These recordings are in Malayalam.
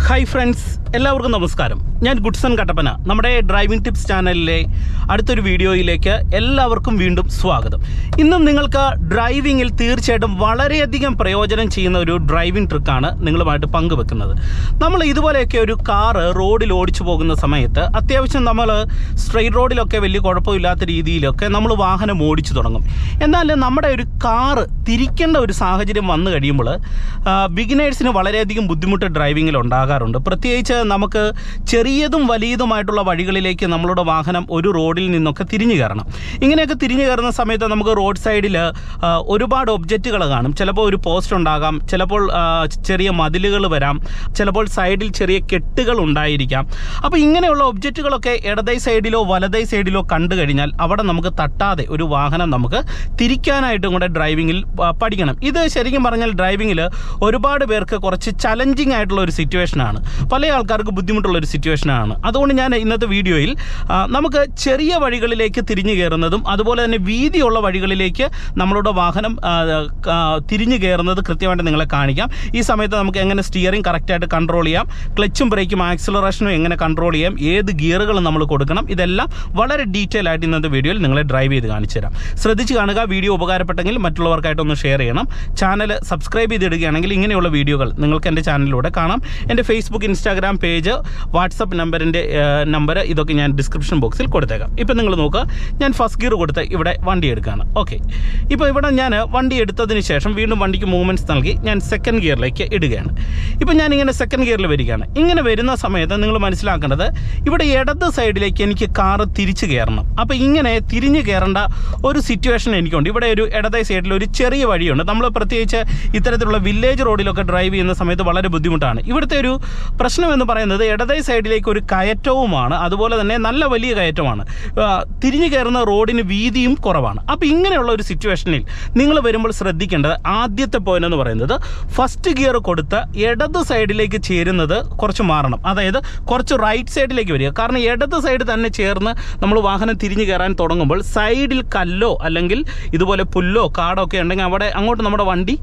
ഹായ് ഫ്രണ്ട്സ് എല്ലാവർക്കും നമസ്കാരം. ഞാൻ ഗുഡ്സൺ കട്ടപ്പന. നമ്മുടെ ഡ്രൈവിംഗ് ടിപ്സ് ചാനലിലെ അടുത്തൊരു വീഡിയോയിലേക്ക് എല്ലാവർക്കും വീണ്ടും സ്വാഗതം. ഇന്നും നിങ്ങൾക്ക് ഡ്രൈവിങ്ങിൽ തീർച്ചയായിട്ടും വളരെയധികം പ്രയോജനം ചെയ്യുന്ന ഒരു ഡ്രൈവിംഗ് ട്രിക്കാണ് നിങ്ങളുമായിട്ട് പങ്കുവെക്കുന്നത്. നമ്മൾ ഇതുപോലെയൊക്കെ ഒരു കാറ് റോഡിൽ ഓടിച്ചു പോകുന്ന സമയത്ത് അത്യാവശ്യം നമ്മൾ സ്ട്രെയിറ്റ് റോഡിലൊക്കെ വലിയ കുഴപ്പമില്ലാത്ത രീതിയിലൊക്കെ നമ്മൾ വാഹനം ഓടിച്ചു തുടങ്ങും. എന്നാൽ നമ്മുടെ ഒരു കാറ് തിരിക്കേണ്ട ഒരു സാഹചര്യം വന്നു കഴിയുമ്പോൾ ബിഗിനേഴ്സിന് വളരെയധികം ബുദ്ധിമുട്ട് ഡ്രൈവിങ്ങിൽ ഉണ്ടാകാറുണ്ട് പ്രത്യേകിച്ച് നമുക്ക് ചെറിയതും വലിയതുമായിട്ടുള്ള വഴികളിലേക്ക് നമ്മളുടെ വാഹനം ഒരു റോഡിൽ നിന്നൊക്കെ തിരിഞ്ഞു കയറണം. ഇങ്ങനെയൊക്കെ തിരിഞ്ഞു കയറുന്ന സമയത്ത് നമുക്ക് റോഡ് സൈഡിൽ ഒരുപാട് ഒബ്ജക്റ്റുകൾ കാണും. ചിലപ്പോൾ ഒരു പോസ്റ്റ് ഉണ്ടാകാം ചിലപ്പോൾ ചെറിയ മതിലുകൾ വരാം ചിലപ്പോൾ സൈഡിൽ ചെറിയ കെട്ടുകൾ ഉണ്ടായിരിക്കാം. അപ്പോൾ ഇങ്ങനെയുള്ള ഒബ്ജക്റ്റുകളൊക്കെ ഇടതൈ സൈഡിലോ വലതൈ സൈഡിലോ കണ്ടു കഴിഞ്ഞാൽ അവിടെ നമുക്ക് തട്ടാതെ ഒരു വാഹനം നമുക്ക് തിരിക്കാനായിട്ടും കൂടെ ഡ്രൈവിങ്ങിൽ പഠിക്കണം. ഇത് ശരിക്കും പറഞ്ഞാൽ ഡ്രൈവിങ്ങിൽ ഒരുപാട് പേർക്ക് കുറച്ച് ചലഞ്ചിങ് ആയിട്ടുള്ള ഒരു സിറ്റുവേഷനാണ് പല ആൾക്കാർക്ക് ബുദ്ധിമുട്ടുള്ള ഒരു സിറ്റുവേഷനാണ് അതുകൊണ്ട് ഞാൻ ഇന്നത്തെ വീഡിയോയിൽ നമുക്ക് ചെറിയ വഴികളിലേക്ക് തിരിഞ്ഞു കയറുന്നതും അതുപോലെ തന്നെ വീതിയുള്ള വഴികളിലേക്ക് നമ്മളുടെ വാഹനം തിരിഞ്ഞു കയറുന്നത് കൃത്യമായിട്ട് നിങ്ങളെ കാണിക്കാം. ഈ സമയത്ത് നമുക്ക് എങ്ങനെ സ്റ്റിയറിംഗ് കറക്റ്റായിട്ട് കൺട്രോൾ ചെയ്യാം ക്ലച്ചും ബ്രേക്കും ആക്സിലറേഷനും എങ്ങനെ കൺട്രോൾ ചെയ്യാം ഏത് ഗിയറുകൾ നമ്മൾ കൊടുക്കണം ഇതെല്ലാം വളരെ ഡീറ്റെയിൽ ആയിട്ട് ഇന്നത്തെ വീഡിയോയിൽ നിങ്ങളെ ഡ്രൈവ് ചെയ്ത് കാണിച്ചു തരാം. ശ്രദ്ധിച്ച് കാണുക വീഡിയോ ഉപകാരപ്പെട്ടെങ്കിൽ മറ്റുള്ളവർക്കായിട്ടൊന്ന് ഷെയർ ചെയ്യണം. ചാനൽ സബ്സ്ക്രൈബ് ചെയ്തിടുകയാണെങ്കിൽ ഇങ്ങനെയുള്ള വീഡിയോകൾ നിങ്ങൾക്ക് എന്റെ ചാനലിലൂടെ കാണാം. എന്റെ ഫേസ്ബുക്ക് ഇൻസ്റ്റാഗ്രാം പേജ് വാട്സപ്പ് നമ്പറിന്റെ നമ്പർ ഇതൊക്കെ ഞാൻ ഡിസ്ക്രിപ്ഷൻ ബോക്സിൽ കൊടുത്തേക്കാം. ഇപ്പം നിങ്ങൾ നോക്കുക ഞാൻ ഫസ്റ്റ് ഗിയർ കൊടുത്ത് ഇവിടെ വണ്ടി എടുക്കുകയാണ് ഓക്കെ ഇപ്പോൾ ഇവിടെ ഞാൻ വണ്ടി എടുത്തതിന് ശേഷം വീണ്ടും വണ്ടിക്ക് മൂവ്മെന്റ്സ് നൽകി ഞാൻ സെക്കൻഡ് ഗിയറിലേക്ക് ഇടുകയാണ്. ഇപ്പം ഞാൻ ഇങ്ങനെ സെക്കൻഡ് ഗിയറിൽ വരികയാണ്. ഇങ്ങനെ വരുന്ന സമയത്ത് നിങ്ങൾ മനസ്സിലാക്കേണ്ടത് ഇവിടെ ഇടത് സൈഡിലേക്ക് എനിക്ക് കാറ് തിരിച്ച് കയറണം. അപ്പോൾ ഇങ്ങനെ തിരിഞ്ഞ് കയറേണ്ട ഒരു സിറ്റുവേഷൻ എനിക്കുണ്ട്. ഇവിടെ ഒരു ഇടതേ സൈഡിൽ ഒരു ചെറിയ വഴിയുണ്ട്. നമ്മൾ പ്രത്യേകിച്ച് ഇത്തരത്തിലുള്ള വില്ലേജ് റോഡിലൊക്കെ ഡ്രൈവ് ചെയ്യുന്ന സമയത്ത് വളരെ ബുദ്ധിമുട്ടാണ്. ഇവിടുത്തെ ഒരു പ്രശ്നം എന്ന് പറയുന്നത് ഇടതേ സൈഡിലേക്ക് ഒരു കയറ്റവുമാണ്. അതുപോലെ തന്നെ നല്ല വലിയ കയറ്റമാണ്. തിരിഞ്ഞു കയറുന്ന റോഡിന് വീതിയും കുറവാണ്. അപ്പോൾ ഇങ്ങനെയുള്ള ഒരു സിറ്റുവേഷനിൽ നിങ്ങൾ വരുമ്പോൾ ശ്രദ്ധിക്കേണ്ടത് ആദ്യത്തെ പോയിന്റ് എന്ന് പറയുന്നത് ഫസ്റ്റ് ഗിയർ കൊടുത്ത് ഇടത് സൈഡിലേക്ക് ചേരുന്നത് കുറച്ച് മാറണം. അതായത് കുറച്ച് റൈറ്റ് സൈഡിലേക്ക് വരിക. കാരണം ഇടത് സൈഡ് തന്നെ ചേർന്ന് നമ്മൾ വാഹനം തിരിഞ്ഞു കയറാൻ തുടങ്ങുമ്പോൾ സൈഡിൽ കല്ലോ അല്ലെങ്കിൽ ഇതുപോലെ പുല്ലോ കാടോ ഒക്കെ ഉണ്ടെങ്കിൽ അവിടെ അങ്ങോട്ട് നമ്മുടെ വണ്ടി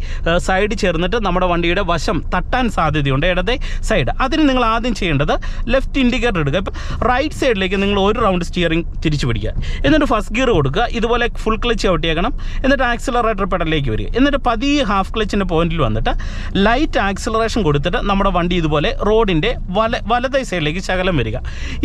സൈഡ് ചേർന്നിട്ട് നമ്മുടെ വണ്ടിയുടെ വശം തട്ടാൻ സാധ്യതയുണ്ട്. ഇടതേ സൈഡ് അതിന് നിങ്ങൾ ആദ്യം ചെയ്യേണ്ടത് ലെഫ്റ്റ് ഇൻഡിക്കേറ്റർ എടുക്കുക ഇപ്പം റൈറ്റ് സൈഡിലേക്ക് നിങ്ങൾ ഒരു റൗണ്ട് സ്റ്റിയറിംഗ് തിരിച്ചു പിടിക്കുക. എന്നിട്ട് ഫസ്റ്റ് ഗിയർ കൊടുക്കുക. ഇതുപോലെ ഫുൾ ക്ലച്ച് ഔട്ട് ചെയ്യണം എന്നിട്ട് ആക്സിലറേറ്റർ പെടലിലേക്ക് വരിക. എന്നിട്ട് പതിയെ ഹാഫ് ക്ലച്ചിന്റെ പോയിന്റിൽ വന്നിട്ട് ലൈറ്റ് ആക്സിലറേഷൻ കൊടുത്തിട്ട് നമ്മുടെ വണ്ടി ഇതുപോലെ റോഡിന്റെ വല വലതേ സൈഡിലേക്ക് ശകലം വരിക.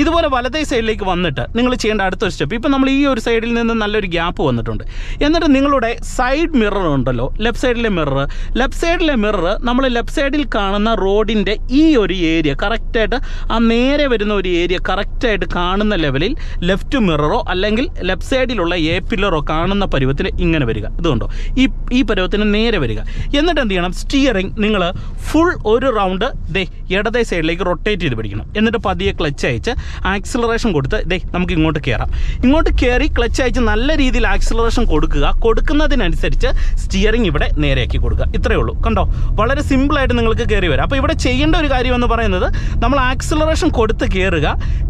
ഇതുപോലെ വലതേ സൈഡിലേക്ക് വന്നിട്ട് നിങ്ങൾ ചെയ്യേണ്ട അടുത്തൊരു സ്റ്റെപ്പ് ഇപ്പം നമ്മൾ ഈ ഒരു സൈഡിൽ നിന്ന് നല്ലൊരു ഗ്യാപ്പ് വന്നിട്ടുണ്ട്. എന്നിട്ട് നിങ്ങളുടെ സൈഡ് മിറർ ഉണ്ടല്ലോ. ലെഫ്റ്റ് സൈഡിലെ മിറർ ലെഫ്റ്റ് സൈഡിലെ മിറർ നമ്മൾ ലെഫ്റ്റ് സൈഡിൽ കാണുന്ന റോഡിന്റെ ഈ ഒരു ഏരിയ കറക്റ്റായിട്ട് ആ നേരെ വരുന്ന ഒരു ഏരിയ കറക്റ്റായിട്ട് കാണുന്ന ലെവലിൽ ലെഫ്റ്റ് മിററോ അല്ലെങ്കിൽ ലെഫ്റ്റ് സൈഡിലുള്ള എ പില്ലറോ കാണുന്ന പരുവത്തിന് ഇങ്ങനെ വരിക. ഇതുകൊണ്ടോ ഈ ഈ പരുവത്തിന് നേരെ വരിക. എന്നിട്ട് എന്ത് ചെയ്യണം? സ്റ്റിയറിംഗ് നിങ്ങൾ ഫുൾ ഒരു റൗണ്ട് ദേ ഇടതേ സൈഡിലേക്ക് റൊട്ടേറ്റ് ചെയ്ത് പിടിക്കണം. എന്നിട്ട് പതിയെ ക്ലച്ച് അയച്ച് ആക്സിലറേഷൻ കൊടുത്ത് ദേ നമുക്ക് ഇങ്ങോട്ട് കയറാം ഇങ്ങോട്ട് കയറി ക്ലച്ച് അയച്ച് നല്ല രീതിയിൽ ആക്സിലറേഷൻ കൊടുക്കുക. കൊടുക്കുന്നതിനനുസരിച്ച് സ്റ്റിയറിംഗ് ഇവിടെ നേരെയാക്കി കൊടുക്കുക. ഇത്രയേ ഉള്ളൂ. കണ്ടോ? വളരെ സിമ്പിളായിട്ട് നിങ്ങൾക്ക് കയറി വരാം. അപ്പോൾ ഇവിടെ ചെയ്യേണ്ട ഒരു കാര്യം എന്ന് പറയുന്നത് നമ്മൾ ആക്സിലറേഷൻ കൊടുത്ത് കയറുക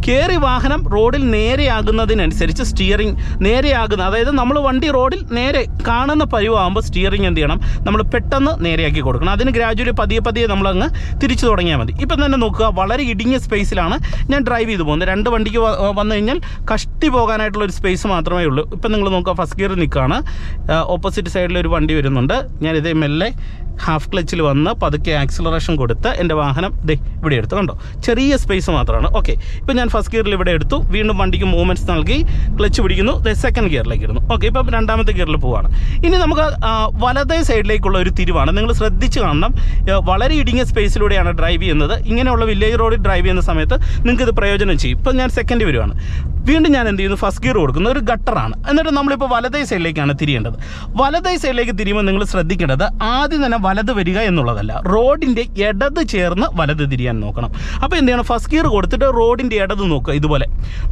കയറി വാഹനം റോഡിൽ നേരെയാകുന്നതിനനുസരിച്ച് സ്റ്റിയറിംഗ് നേരെയാകുന്ന അതായത് നമ്മൾ വണ്ടി റോഡിൽ നേരെ കാണുന്ന പരിവാകുമ്പോൾ സ്റ്റിയറിംഗ് എന്ത് ചെയ്യണം? നമ്മൾ പെട്ടെന്ന് നേരെയാക്കി കൊടുക്കണം. അതിന് ഗ്രാജുവലി പതിയെ പതിയെ നമ്മളങ്ങ് തിരിച്ചു തുടങ്ങിയാൽ മതി. ഇപ്പം തന്നെ നോക്കുക വളരെ ഇടുങ്ങിയ സ്പേസിലാണ് ഞാൻ ഡ്രൈവ് ചെയ്ത് പോകുന്നത്. രണ്ട് വണ്ടിക്ക് വന്നു കഴിഞ്ഞാൽ കഷ്ടി പോകാനായിട്ടുള്ള ഒരു സ്പേസ് മാത്രമേ ഉള്ളൂ. ഇപ്പം നിങ്ങൾ നോക്കുക ഫസ്റ്റ് ഗിയറിൽ നിൽക്കുകയാണ്. ഓപ്പോസിറ്റ് സൈഡിൽ ഒരു വണ്ടി വരുന്നുണ്ട്. ഞാൻ ഇതേ മെല്ലെ ഹാഫ് ക്ലച്ചിൽ വന്ന് പതുക്കെ ആക്സിലറേഷൻ കൊടുത്ത് എന്റെ വാഹനം ദേ ഇവിടെ എടുത്തു കണ്ടോ? ചെറിയ സ്പേസ് മാത്രമാണ്. ഓക്കെ ഇപ്പം ഞാൻ ഫസ്റ്റ് ഗിയറിൽ ഇവിടെ എടുത്തു. വീണ്ടും വണ്ടിക്ക് മൂവ്മെന്റ്സ് നൽകി. ക്ലച്ച് പിടിക്കുന്നു. ദേ സെക്കൻഡ് ഗിയറിലേക്ക് ഇടുന്നു. ഓക്കെ ഇപ്പം രണ്ടാമത്തെ ഗിയറിൽ പോവാണ്. ഇനി നമുക്ക് വലതേ സൈഡിലേക്കുള്ള ഒരു തിരിവാണ്. നിങ്ങൾ ശ്രദ്ധിച്ച് കാണണം. വളരെ ഇടുങ്ങിയ സ്പേസിലൂടെയാണ് ഡ്രൈവ് ചെയ്യുന്നത്. ഇങ്ങനെയുള്ള വില്ലേജ് റോഡിൽ ഡ്രൈവ് ചെയ്യുന്ന സമയത്ത് നിങ്ങൾക്ക് ഇത് പ്രയോജനം ചെയ്യും. ഇപ്പം ഞാൻ സെക്കൻഡ് വരുവാണ്. വീണ്ടും ഞാൻ എന്ത് ചെയ്യുന്നു? ഫസ്റ്റ് ഗിയർ കൊടുക്കുന്നു. ഒരു ഗട്ടറാണ് എന്നിട്ട് നമ്മളിപ്പോൾ വലതേ സൈഡിലേക്കാണ് തിരിയേണ്ടത്. വലതേ സൈഡിലേക്ക് തിരിയുമ്പോൾ നിങ്ങൾ ശ്രദ്ധിക്കേണ്ടത് ആദ്യം തന്നെ വലത് വരിക എന്നുള്ളതല്ല. റോഡിന്റെ ഇടത് ചേർന്ന് വലത് തിരിയാൻ നോക്കണം. അപ്പോൾ എന്ത് ചെയ്യണം? ഫസ്റ്റ് ഗിയർ കൊടുത്തിട്ട് റോഡിന്റെ ഇടത് നോക്കുക. ഇതുപോലെ.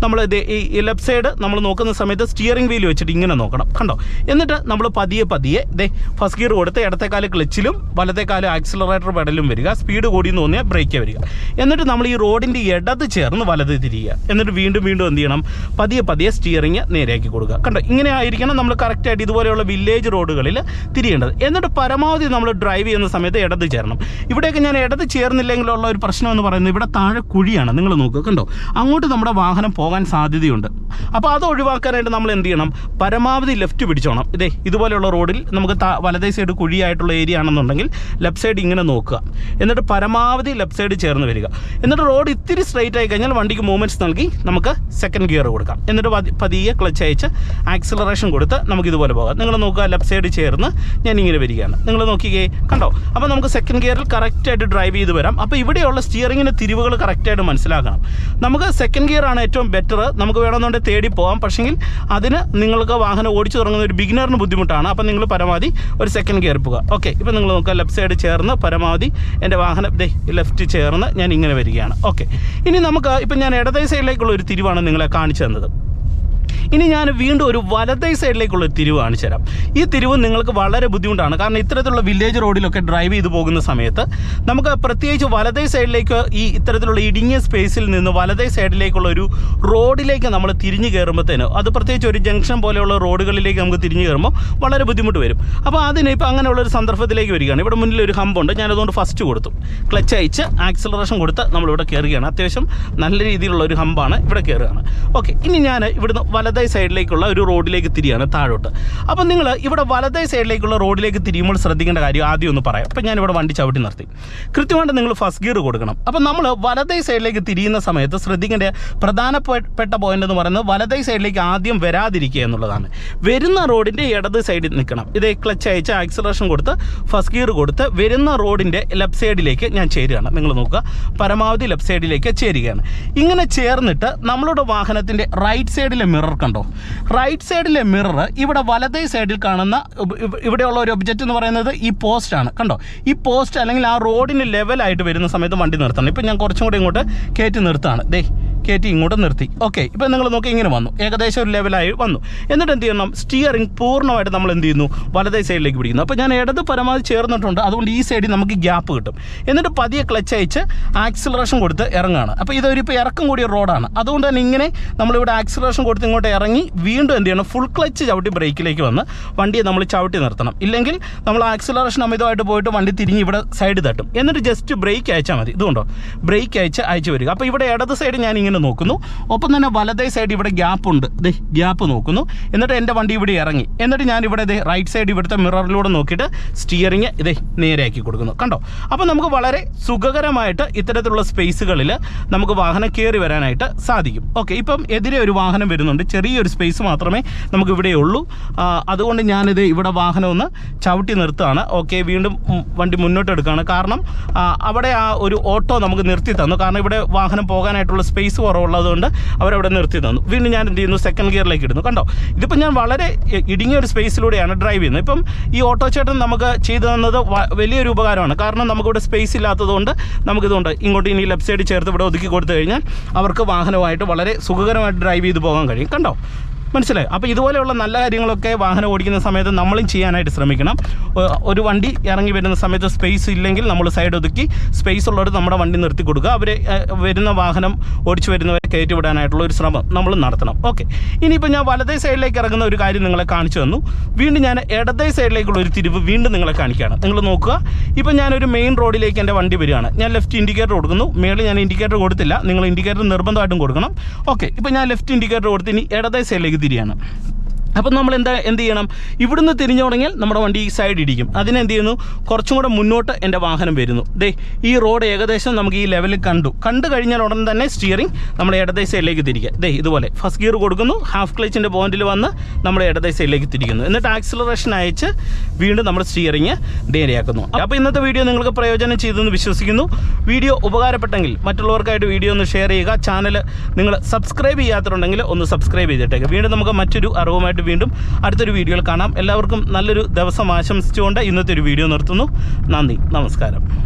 നമ്മൾ ഈ ലെഫ്റ്റ് സൈഡ് നമ്മൾ നോക്കുന്ന സമയത്ത് സ്റ്റിയറിംഗ് വീൽ വെച്ചിട്ട് ഇങ്ങനെ നോക്കണം. കണ്ടോ? എന്നിട്ട് നമ്മൾ പതിയെ പതിയെ ഇതേ ഫസ്റ്റ് ഗിയർ കൊടുത്ത് ഇടത്തേക്കാൽ ക്ലച്ചിലും വലത്തേക്കാൽ ആക്സിലറേറ്റർ പെടലും വരിക. സ്പീഡ് കൂടി എന്ന് തോന്നിയാൽ ബ്രേക്ക് വരിക. എന്നിട്ട് നമ്മൾ ഈ റോഡിന്റെ ഇടത് ചേർന്ന് വലത് തിരിയുക. എന്നിട്ട് വീണ്ടും വീണ്ടും എന്ത് ചെയ്യണം? പതിയെ പതിയെ സ്റ്റിയറിങ് നേരെയാക്കി കൊടുക്കുക. കണ്ടോ ഇങ്ങനെ ആയിരിക്കണം നമ്മൾ കറക്റ്റായിട്ട് ഇതുപോലെയുള്ള വില്ലേജ് റോഡുകളിൽ തിരിയേണ്ടത്. എന്നിട്ട് പരമാവധി നമ്മൾ ഡ്രൈവ് ചെയ്യുന്ന സമയത്ത് ഇടത് ചേരണം. ഇവിടെയൊക്കെ ഞാൻ ഇടത് ചേർന്നില്ലെങ്കിലുള്ള ഒരു പ്രശ്നം എന്ന് പറയുന്നത് ഇവിടെ താഴെ കുഴിയാണ്. നിങ്ങൾ നോക്കുക കണ്ടോ? അങ്ങോട്ട് നമ്മുടെ വാഹനം പോകാൻ സാധ്യതയുണ്ട്. അപ്പോൾ അത് ഒഴിവാക്കാനായിട്ട് നമ്മൾ എന്ത് ചെയ്യണം? പരമാവധി ലെഫ്റ്റ് പിടിച്ചോണം. ഇതേ ഇതുപോലെയുള്ള റോഡിൽ നമുക്ക് വലതേ സൈഡ് കുഴിയായിട്ടുള്ള ഏരിയ ആണെന്നുണ്ടെങ്കിൽ ലെഫ്റ്റ് സൈഡ് ഇങ്ങനെ നോക്കുക. എന്നിട്ട് പരമാവധി ലെഫ്റ്റ് സൈഡ് ചേർന്ന് വരിക. എന്നിട്ട് റോഡ് ഇത്തിരി സ്ട്രൈറ്റ് ആയി കഴിഞ്ഞാൽ വണ്ടിക്ക് മൂവ്മെന്റ്സ് നൽകി നമുക്ക് സെക്കൻഡ് ഗിയർ കൊടുക്കാം. എന്നിട്ട് പതി- പതിയെ ക്ലച്ച് അയച്ച് ആക്സിലറേഷൻ കൊടുത്ത് നമുക്ക് ഇതുപോലെ പോകാം. നിങ്ങൾ നോക്കുക ലെഫ്റ്റ് സൈഡ് ചേർന്ന് ഞാൻ ഇങ്ങനെ വരികയാണ്. നിങ്ങൾ നോക്കിക്കേ കണ്ടോ? അപ്പോൾ നമുക്ക് സെക്കൻഡ് ഗിയറിൽ കറക്റ്റായിട്ട് ഡ്രൈവ് ചെയ്ത് വരാം. അപ്പോൾ ഇവിടെയുള്ള സ്റ്റിയറിങ്ങിന്റെ തിരിവുകൾ കറക്റ്റായിട്ട് മനസ്സിലാക്കണം. നമുക്ക് സെക്കൻഡ് ഗിയർ ആണ് ഏറ്റവും ബെറ്റർ നമുക്ക് വേണമെന്നുണ്ടെങ്കിൽ തേടി പോകാം പക്ഷേങ്കിൽ അതിന് നിങ്ങൾക്ക് വാഹനം ഓടിച്ചു തുടങ്ങുന്ന ഒരു ബിഗിനറിന് ബുദ്ധിമുട്ടാണ്. അപ്പോൾ നിങ്ങൾ പരമാവധി ഒരു സെക്കൻഡ് ഗിയർ പോകുക ഓക്കെ ഇപ്പോൾ നിങ്ങൾ നോക്കുക ലെഫ്റ്റ് സൈഡ് ചേർന്ന് പരമാവധി എന്റെ വാഹനം ദേ ലെഫ്റ്റ് ചേർന്ന് ഞാൻ ഇങ്ങനെ വരികയാണ്. ഓക്കെ ഇനി നമുക്ക് ഇപ്പം ഞാൻ ഇടതേ സൈഡിലേക്കുള്ള ഒരു തിരിവാണ് നിങ്ങളെ കാണിച്ചു തന്നത്. ഇനി ഞാൻ വീണ്ടും ഒരു വലതേ സൈഡിലേക്കുള്ള തിരിവ് കാണിച്ചു തരാം. ഈ തിരിവ് നിങ്ങൾക്ക് വളരെ ബുദ്ധിമുട്ടാണ്. കാരണം ഇത്തരത്തിലുള്ള വില്ലേജ് റോഡിലൊക്കെ ഡ്രൈവ് ചെയ്ത് പോകുന്ന സമയത്ത് നമുക്ക് പ്രത്യേകിച്ച് വലതേ സൈഡിലേക്ക് ഈ ഇത്തരത്തിലുള്ള ഇടുങ്ങിയ സ്പേസിൽ നിന്ന് വലതേ സൈഡിലേക്കുള്ള ഒരു റോഡിലേക്ക് നമ്മൾ തിരിഞ്ഞു കയറുമ്പോഴത്തേന് അത് പ്രത്യേകിച്ച് ഒരു ജംഗ്ഷൻ പോലെയുള്ള റോഡുകളിലേക്ക് നമുക്ക് തിരിഞ്ഞു കയറുമ്പോൾ വളരെ ബുദ്ധിമുട്ട് വരും. അപ്പോൾ അതിന് ഇപ്പോൾ അങ്ങനെയുള്ള ഒരു സന്ദർഭത്തിലേക്ക് വരികയാണ്. ഇവിടെ മുന്നിൽ ഒരു ഹമ്പുണ്ട് ഞാനതുകൊണ്ട് ഫസ്റ്റ് കൊടുത്തു. ക്ലച്ച് അയച്ച് ആക്സിലറേഷൻ കൊടുത്ത് നമ്മളിവിടെ കയറുകയാണ്. അത്യാവശ്യം നല്ല രീതിയിലുള്ള ഒരു ഹമ്പാണ് ഇവിടെ കയറുകയാണ്. ഓക്കെ ഇനി ഞാൻ ഇവിടുന്ന് വലതേ സൈഡിലേക്കുള്ള ഒരു റോഡിലേക്ക് തിരിയാണ് താഴോട്ട്. അപ്പം നിങ്ങൾ ഇവിടെ വലതേ സൈഡിലേക്കുള്ള റോഡിലേക്ക് തിരിയുമ്പോൾ ശ്രദ്ധിക്കേണ്ട കാര്യം ആദ്യം ഒന്ന് പറയാം. അപ്പം ഞാനിവിടെ വണ്ടി ചവിട്ടി നിർത്തി. കൃത്യമായിട്ട് നിങ്ങൾ ഫസ്റ്റ് ഗിയർ കൊടുക്കണം. അപ്പം നമ്മൾ വലതേ സൈഡിലേക്ക് തിരിയുന്ന സമയത്ത് ശ്രദ്ധിക്കേണ്ട പ്രധാനപ്പെട്ട പോയിന്റ് എന്ന് പറയുന്നത് വലതേ സൈഡിലേക്ക് ആദ്യം വരാതിരിക്കുക എന്നുള്ളതാണ്. വരുന്ന റോഡിന്റെ ഇടത് സൈഡിൽ നിൽക്കണം. ഇതേ ക്ലച്ച് അയച്ച് ആക്സിലറേഷൻ കൊടുത്ത് ഫസ്റ്റ് ഗിയർ കൊടുത്ത് വരുന്ന റോഡിന്റെ ലെഫ്റ്റ് സൈഡിലേക്ക് ഞാൻ ചേരുകയാണ്. നിങ്ങൾ നോക്കുക. പരമാവധി ലെഫ്റ്റ് സൈഡിലേക്ക് ചേരുകയാണ്. ഇങ്ങനെ ചേർന്നിട്ട് നമ്മളുടെ വാഹനത്തിന്റെ റൈറ്റ് സൈഡിലെ മിറർ കണ്ടോ? റൈറ്റ് സൈഡിലെ മിറർ ഇവിടെ വലതേ സൈഡിൽ കാണുന്ന ഇവ- ഇവ- ഇവിടെയുള്ള ഒരു ഒബ്ജക്റ്റ് എന്ന് പറയുന്നത് ഈ പോസ്റ്റ് ആണ്. കണ്ടോ? ഈ പോസ്റ്റ് അല്ലെങ്കിൽ ആ റോഡിന് ലെവലായിട്ട് വരുന്ന സമയത്ത് വണ്ടി നിർത്തണം. ഇപ്പം ഞാൻ കുറച്ചും കൂടി ഇങ്ങോട്ട് കയറ്റി നിർത്താണ് ദേ കയറ്റി ഇങ്ങോട്ട് നിർത്തി. ഓക്കെ ഇപ്പം നിങ്ങൾ നോക്കി ഇങ്ങനെ വന്നു. ഏകദേശം ഒരു ലെവലായി വന്നു. എന്നിട്ട് എന്ത് ചെയ്യണം? സ്റ്റിയറിംഗ് പൂർണമായിട്ട് നമ്മൾ എന്ത് ചെയ്യുന്നു? വലതേ സൈഡിലേക്ക് പിടിക്കുന്നു. അപ്പോൾ ഞാൻ ഇടത് പരമാവധി ചേർന്നിട്ടുണ്ട്. അതുകൊണ്ട് ഈ സൈഡിൽ നമുക്ക് ഗ്യാപ്പ് കിട്ടും. എന്നിട്ട് പതിയെ ക്ലച്ച് അയച്ച് ആക്സിലറേഷൻ കൊടുത്ത് ഇറങ്ങുകയാണ് അപ്പോൾ ഇതൊരു ഇപ്പോൾ ഇറക്കം കൂടിയ റോഡാണ് അതുകൊണ്ട് തന്നെ ഇങ്ങനെ നമ്മളിവിടെ ആക്സിലറേഷൻ കൊടുത്ത് ഇങ്ങോട്ട് ഇറങ്ങി വീണ്ടും എന്ത് ചെയ്യണം? ഫുൾ ക്ലച്ച് ചവിട്ടി ബ്രേക്കിലേക്ക് വന്ന് വണ്ടിയെ നമ്മൾ ചവിട്ടി നിർത്തണം. ഇല്ലെങ്കിൽ നമ്മൾ ആക്സിലറേഷൻ അമിതമായിട്ട് പോയിട്ട് വണ്ടി തിരിഞ്ഞ് ഇവിടെ സൈഡ് തട്ടും. എന്നിട്ട് ജസ്റ്റ് ബ്രേക്ക് അയച്ചാൽ മതി. ഇതുകൊണ്ടോ ബ്രേക്ക് അയച്ച് അയച്ചു വരിക. അപ്പോൾ ഇവിടെ ഇടത് സൈഡ് ഞാൻ ഇങ്ങനെ നോക്കുന്നു. ഒപ്പം തന്നെ വലതേ സൈഡ് ഇവിടെ ഗ്യാപ്പ് ഉണ്ട്. ദേ ഗ്യാപ്പ് നോക്കുന്നു. എന്നിട്ട് എന്റെ വണ്ടി ഇവിടെ ഇറങ്ങി. എന്നിട്ട് ഞാൻ ഇവിടെ ഇതേ റൈറ്റ് സൈഡ് ഇവിടുത്തെ മിററിലൂടെ നോക്കിയിട്ട് സ്റ്റിയറിങ് ഇതേ നേരെയാക്കി കൊടുക്കുന്നു. കണ്ടോ? അപ്പോൾ നമുക്ക് വളരെ സുഖകരമായിട്ട് ഇത്തരത്തിലുള്ള സ്പേസുകളിൽ നമുക്ക് വാഹനം കയറി വരാനായിട്ട് സാധിക്കും. ഓക്കെ ഇപ്പം എതിരെ ഒരു വാഹനം വരുന്നുണ്ട്. ചെറിയൊരു സ്പേസ് മാത്രമേ നമുക്ക് ഇവിടെ ഉള്ളൂ. അതുകൊണ്ട് ഞാനിത് ഇവിടെ വാഹനം ഒന്ന് ചവിട്ടി നിർത്തുകയാണ്. ഓക്കെ വീണ്ടും വണ്ടി മുന്നോട്ട് എടുക്കുകയാണ്. കാരണം അവിടെ ആ ഒരു ഓട്ടോ നമുക്ക് നിർത്തി തന്നു. കാരണം ഇവിടെ വാഹനം പോകാനായിട്ടുള്ള സ്പേസ് കുറവുള്ളതുകൊണ്ട് അവരവിടെ നിർത്തി തന്നു വീണ്ടും ഞാൻ എന്ത് ചെയ്യുന്നു? സെക്കൻഡ് ഗിയറിലേക്ക് ഇടുന്നു. കണ്ടോ? ഇതിപ്പോൾ ഞാൻ വളരെ ഇടുങ്ങിയ ഒരു സ്പേസിലൂടെയാണ് ഡ്രൈവ് ചെയ്യുന്നത്. ഇപ്പം ഈ ഓട്ടോ ചേട്ടൻ നമുക്ക് ചെയ്തു തന്നത് വലിയൊരു ഉപകാരമാണ്. കാരണം നമുക്കിവിടെ സ്പേസ് ഇല്ലാത്തതുകൊണ്ട് നമുക്കിതുകൊണ്ട് ഇങ്ങോട്ട് ഇനി ലെഫ്റ്റ് സൈഡ് ചേർത്ത് ഇവിടെ ഒതുക്കി കൊടുത്തു കഴിഞ്ഞാൽ അവർക്ക് വാഹനമായിട്ട് വളരെ സുഖകരമായിട്ട് ഡ്രൈവ് ചെയ്ത് പോകാൻ കഴിയും. കണ്ടോ? മനസ്സിലായി? അപ്പോൾ ഇതുപോലെയുള്ള നല്ല കാര്യങ്ങളൊക്കെ വാഹനം ഓടിക്കുന്ന സമയത്ത് നമ്മളും ചെയ്യാനായിട്ട് ശ്രമിക്കണം. ഒരു വണ്ടി ഇറങ്ങി വരുന്ന സമയത്ത് സ്പേസ് ഇല്ലെങ്കിൽ നമ്മൾ സൈഡ് ഒതുക്കി സ്പേസ് ഉള്ളവർ നമ്മുടെ വണ്ടി നിർത്തി കൊടുക്കുക. അവർ വരുന്ന വാഹനം ഓടിച്ചു വരുന്നവരെ കയറ്റി വിടാനായിട്ടുള്ള ഒരു ശ്രമം നമ്മൾ നടത്തണം. ഓക്കെ ഇനിയിപ്പോൾ ഞാൻ വലതേ സൈഡിലേക്ക് ഇറങ്ങുന്ന ഒരു കാര്യം നിങ്ങളെ കാണിച്ചു തന്നു. വീണ്ടും ഞാൻ ഇടതേ സൈഡിലേക്കുള്ള ഒരു തിരിവ് വീണ്ടും നിങ്ങളെ കാണിക്കുകയാണ്. നിങ്ങൾ നോക്കുക. ഇപ്പോൾ ഞാനൊരു മെയിൻ റോഡിലേക്ക് എന്റെ വണ്ടി വരികയാണ്. ഞാൻ ലെഫ്റ്റ് ഇൻഡിക്കേറ്റർ കൊടുക്കുന്നു. മേളിൽ ഞാൻ ഇൻഡിക്കേറ്റർ കൊടുത്തില്ല. നിങ്ങൾ ഇൻഡിക്കേറ്റർ നിർബന്ധമായിട്ടും കൊടുക്കണം. ഓക്കെ ഇപ്പോൾ ഞാൻ ലെഫ്റ്റ് ഇൻഡിക്കേറ്റർ കൊടുത്ത് ഇനി ഇടതേ സൈഡിലേക്ക് തിരിയാണ്. അപ്പം നമ്മൾ എന്താ എന്ത് ചെയ്യണം? ഇവിടുന്ന് തിരിഞ്ഞു തുടങ്ങിയാൽ നമ്മുടെ വണ്ടി ഈ സൈഡ് ഇടിക്കും. അതിനെന്ത് ചെയ്യുന്നു? കുറച്ചും കൂടെ മുന്നോട്ട് എന്റെ വാഹനം വരുന്നു. ദേ ഈ റോഡ് ഏകദേശം നമുക്ക് ഈ ലെവലിൽ കണ്ടു. കണ്ടു കഴിഞ്ഞാൽ ഉടൻ തന്നെ സ്റ്റിയറിംഗ് നമ്മൾ ഇടതേ സൈഡിലേക്ക് തിരിക്കുക. ദേ ഇതുപോലെ. ഫസ്റ്റ് ഗിയർ കൊടുക്കുന്നു. ഹാഫ് ക്ലച്ചിന്റെ പോയിന്റിൽ വന്ന് നമ്മൾ ഇടതേ സൈഡിലേക്ക് തിരിക്കുന്നു. എന്നിട്ട് ആക്സിലറേഷൻ അയച്ച് വീണ്ടും നമ്മൾ സ്റ്റിയറിങ് നേരെയാക്കുന്നു അപ്പോൾ ഇന്നത്തെ വീഡിയോ നിങ്ങൾക്ക് പ്രയോജനം ചെയ്തെന്ന് വിശ്വസിക്കുന്നു. വീഡിയോ ഉപകാരപ്പെട്ടെങ്കിൽ മറ്റുള്ളവർക്കായിട്ട് വീഡിയോ ഒന്ന് ഷെയർ ചെയ്യുക. ചാനൽ നിങ്ങൾ സബ്സ്ക്രൈബ് ചെയ്യാത്തിട്ടുണ്ടെങ്കിൽ ഒന്ന് സബ്സ്ക്രൈബ് ചെയ്തിട്ടേക്ക്. വീണ്ടും നമുക്ക് മറ്റൊരു അറിവുമായിട്ട് വീണ്ടും അടുത്തൊരു വീഡിയോയിൽ കാണാം. എല്ലാവർക്കും നല്ലൊരു ദിവസം ആശംസിച്ചുകൊണ്ട് ഇന്നത്തെ ഒരു വീഡിയോ നിർത്തുന്നു. നന്ദി. നമസ്കാരം.